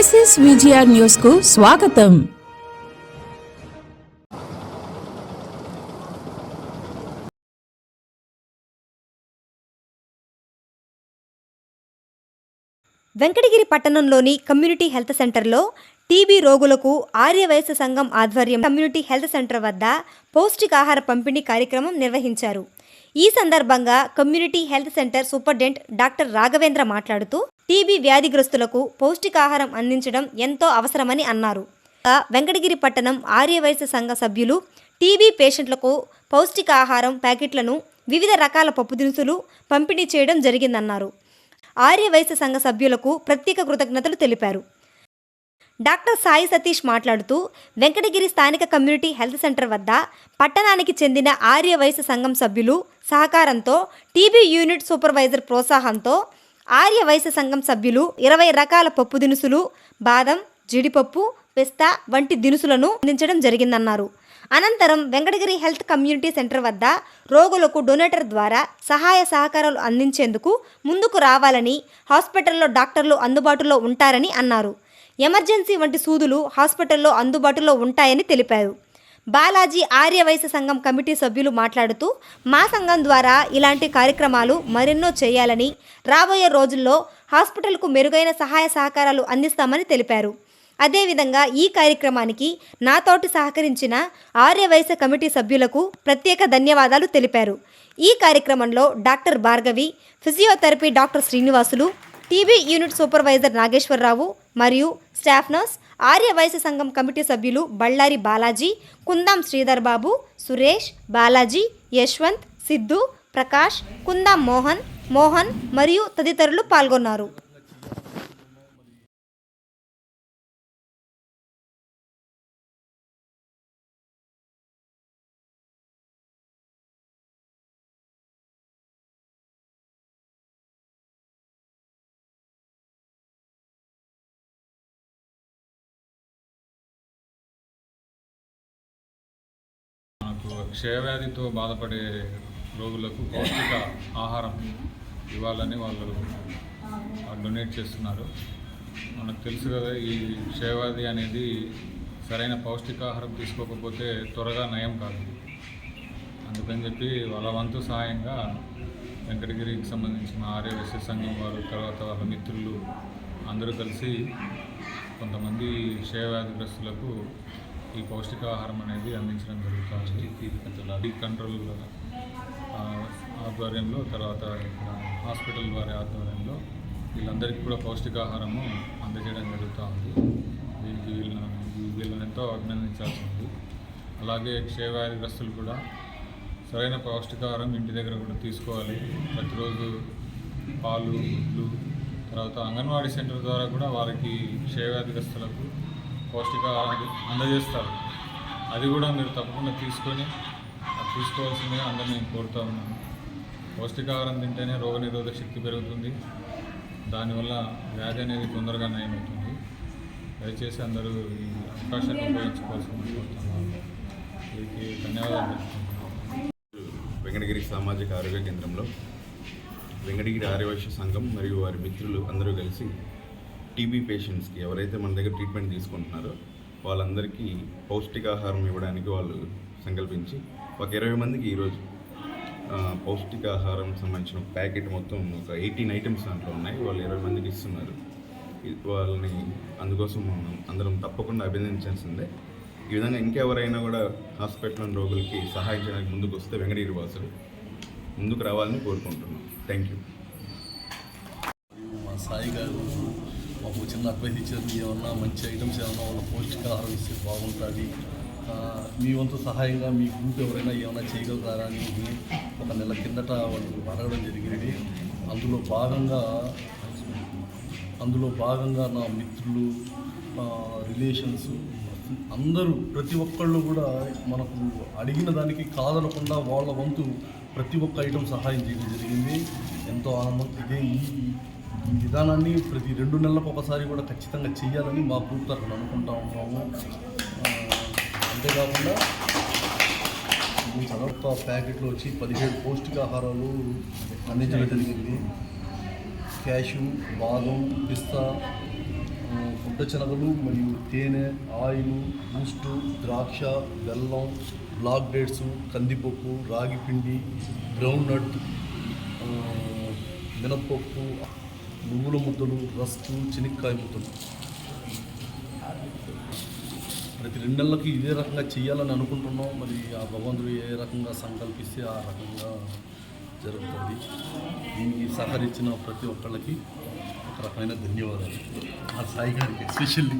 Crisis VGR న్యూస్కు స్వాగతం వెంకటగిరి పట్టణంలోని కమ్యూనిటీ హెల్త్ సెంటర్లో టీబీ రోగులకు ఆర్యవైశ్య సంఘం ఆధ్వర్యం కమ్యూనిటీ హెల్త్ సెంటర్ వద్ద పౌష్టికాహార పంపిణీ కార్యక్రమం నిర్వహించారు. ఈ సందర్భంగా community health centre superintendent doctor Raghavendra మాట్లాడుతూ టీబీ వ్యాధిగ్రస్తులకు పౌష్టికాహారం అందించడం ఎంతో అవసరమని అన్నారు. వెంకటగిరి పట్టణం ఆర్యవైశ్య సంఘ సభ్యులు టీబీ పేషెంట్లకు పౌష్టికాహారం ప్యాకెట్లను వివిధ రకాల పప్పు దినుసులు పంపిణీ చేయడం జరిగిందన్నారు. ఆర్యవైశ్య సంఘ సభ్యులకు ప్రత్యేక కృతజ్ఞతలు తెలిపారు. డాక్టర్ సాయి సతీష్ మాట్లాడుతూ వెంకటగిరి స్థానిక కమ్యూనిటీ హెల్త్ సెంటర్ వద్ద పట్టణానికి చెందిన ఆర్యవైశ్య సంఘం సభ్యులు సహకారంతో టీబీ యూనిట్ సూపర్వైజర్ ప్రోత్సాహంతో ఆర్యవైశ్య సంఘం సభ్యులు ఇరవై రకాల పప్పు దినుసులు బాదం జీడిపప్పు పిస్తా వంటి దినుసులను అందించడం జరిగిందన్నారు. అనంతరం వెంకటగిరి హెల్త్ కమ్యూనిటీ సెంటర్ వద్ద రోగులకు డొనేటర్ ద్వారా సహాయ సహకారాలు అందించేందుకు ముందుకు రావాలని హాస్పిటల్లో డాక్టర్లు అందుబాటులో ఉంటారని అన్నారు. ఎమర్జెన్సీ వంటి సూదులు హాస్పిటల్లో అందుబాటులో ఉంటాయని తెలిపారు. బాలాజీ ఆర్యవైశ్య సంఘం కమిటీ సభ్యులు మాట్లాడుతూ మా సంఘం ద్వారా ఇలాంటి కార్యక్రమాలు మరెన్నో చేయాలని రాబోయే రోజుల్లో హాస్పిటల్కు మెరుగైన సహాయ సహకారాలు అందిస్తామని తెలిపారు. అదేవిధంగా ఈ కార్యక్రమానికి నాతోటి సహకరించిన ఆర్యవైశ్య కమిటీ సభ్యులకు ప్రత్యేక ధన్యవాదాలు తెలిపారు. ఈ కార్యక్రమంలో doctor Bhargavi physiotherapy doctor Srinivasulu TB unit supervisor Nageswararao మరియు స్టాఫ్ నర్స్ ఆర్యవైశ్య సంఘం కమిటీ సభ్యులు బళ్ళారి బాలాజీ కుందాం శ్రీధర్ బాబు సురేష్ బాలాజీ యశ్వంత్ సిద్ధు ప్రకాష్ కుందాం మోహన్ మోహన్ మరియు తదితరులు పాల్గొన్నారు. క్షయవ్యాధితో బాధపడే రోగులకు పౌష్టిక ఆహారం ఇవ్వాలని వాళ్ళు డొనేట్ చేస్తున్నారు. మనకు తెలుసు కదా ఈ క్షయవ్యాధి అనేది సరైన పౌష్టికాహారం తీసుకోకపోతే త్వరగా నయం కాదు. అందుకని చెప్పి వాళ్ళ వంతు సహాయంగా వెంకటగిరికి సంబంధించిన ఆర్యవైశ్య సంఘం వారు తర్వాత వాళ్ళ మిత్రులు అందరూ కలిసి కొంతమంది క్షయవ్యాధిగ్రస్తులకు ఈ పౌష్టికాహారం అనేది అందించడం జరుగుతుంది ఈ కంట్రోల్ ఆధ్వర్యంలో తర్వాత ఇక్కడ హాస్పిటల్ వారి ఆధ్వర్యంలో వీళ్ళందరికీ కూడా పౌష్టికాహారము అందజేయడం జరుగుతూ ఉంది. వీళ్ళకి వీళ్ళని వీళ్ళని ఎంతో అభినందించాల్సి ఉంది. అలాగే క్షయవ్యాధిగ్రస్తులు కూడా సరైన పౌష్టికాహారం ఇంటి దగ్గర కూడా తీసుకోవాలి. ప్రతిరోజు పాలు గుడ్లు తర్వాత అంగన్వాడీ సెంటర్ ద్వారా కూడా వారికి క్షయవ్యాధిగ్రస్తులకు పౌష్టికాహారం అందజేస్తారు. అది కూడా మీరు తప్పకుండా తీసుకొని తీసుకోవాల్సిందిగా అందరినీ నేను కోరుతా ఉన్నాను. పౌష్టికాహారం తింటేనే రోగనిరోధక శక్తి పెరుగుతుంది. దానివల్ల వ్యాధి అనేది తొందరగా నయమవుతుంది. దయచేసి అందరూ ఈ అవకాశాన్ని ఉపయోగించుకోవాల్సింది కోరుతున్నాను. వీరికి ధన్యవాదాలు. వెంకటగిరి సామాజిక ఆరోగ్య కేంద్రంలో వెంకటగిరి ఆర్యవైశ్య సంఘం మరియు వారి మిత్రులు అందరూ కలిసి టీబీ పేషెంట్స్కి ఎవరైతే మన దగ్గర ట్రీట్మెంట్ తీసుకుంటున్నారో వాళ్ళందరికీ పౌష్టికాహారం ఇవ్వడానికి వాళ్ళు సంకల్పించి ఒక ఇరవై మందికి ఈరోజు పౌష్టికాహారం సంబంధించిన ప్యాకెట్ మొత్తం ఒక ఎయిటీన్ ఐటమ్స్ దాంట్లో ఉన్నాయి. వాళ్ళు ఇరవై మందికి ఇస్తున్నారు. వాళ్ళని అందుకోసం మనం అందరం తప్పకుండా అభినందించాల్సిందే. ఈ విధంగా ఇంకెవరైనా కూడా హాస్పిటల్ రోగులకి సహాయం చేయడానికి ముందుకు వస్తే వెంకటగిరి వాసులు ముందుకు రావాలని కోరుకుంటున్నాం. థ్యాంక్ యూ మా సాయి గారు మాకు చిన్న అడ్వైస్ ఇచ్చారు ఏమన్నా మంచి ఐటమ్స్ ఏమన్నా వాళ్ళ పౌష్టికాహారం ఇస్తే బాగుంటుంది. మీ వంతు సహాయంగా మీ గ్రూప్ ఎవరైనా ఏమైనా చేయగలుగుతారా అని ఒక నెల కిందట వాళ్ళు అడగడం జరిగింది. అందులో భాగంగా అందులో భాగంగా నా మిత్రులు రిలేషన్స్ అందరూ ప్రతి ఒక్కళ్ళు కూడా మనకు అడిగిన దానికి కాదనకుండా వాళ్ళ వంతు ప్రతి ఒక్క ఐటమ్ సహాయం చేయడం జరిగింది. ఎంతో ఆనందం. ఇదే ఈ ఈ విధానాన్ని ప్రతి రెండు నెలలకు ఒకసారి కూడా ఖచ్చితంగా చేయాలని మా గ్రూప్ తరఫున అనుకుంటా ఉన్నాము. అంతేకాకుండా ఈ ప్యాకెట్లు వచ్చి పదిహేడు పౌష్టికాహారాలు అందించడం జరిగింది. క్యాషు బాదం పిస్తా గుడ్డ శనగలు మరియు తేనె ఆయిల్ బూస్టు ద్రాక్ష బెల్లం బ్లాక్ డేట్స్ కందిపప్పు రాగి పిండి గ్రౌండ్ నట్ మినప్పప్పు నువ్వుల ముద్దలు రస్కు చెనిక్కాయ ముద్దలు. ప్రతి రెండు నెలలకి ఇదే రకంగా చేయాలని అనుకుంటున్నాం. మరి ఆ భగవంతుడు ఏ రకంగా సంకల్పిస్తే ఆ రకంగా జరుగుతుంది. దీనికి సహకరించిన ప్రతి ఒక్కళ్ళకి ఒక రకమైన ధన్యవాదాలు. ఆ సాయి గారికి ఎస్పెషల్లీ